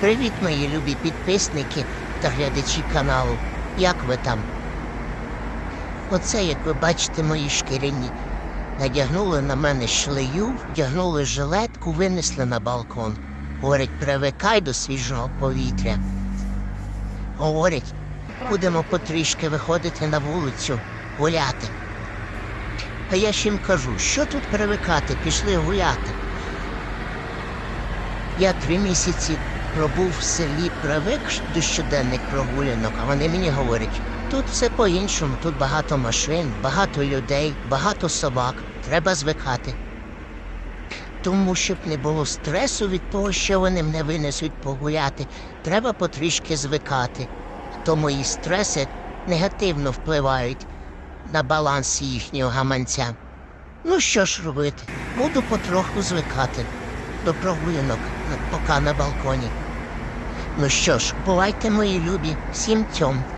Привіт, мої любі підписники та глядачі каналу. Як ви там? Оце, як ви бачите, мої шкіряні. Надягнули на мене шлею, вдягнули жилетку, винесли на балкон. Говорять, привикай до свіжого повітря. Говорять, будемо потрішки виходити на вулицю, гуляти. А я ж їм кажу, що тут привикати, пішли гуляти. Я три місяці пробув в селі, привик до щоденних прогулянок, а вони мені говорять, тут все по-іншому, тут багато машин, багато людей, багато собак. Треба звикати. Тому, щоб не було стресу від того, що вони мене винесуть погуляти, треба потрішки звикати. То мої стреси негативно впливають на баланс їхнього гаманця. Ну що ж робити? Буду потроху звикати до прогулянок, поки на балконі. Ну що ж, бувайте, мої любі, всім цьом.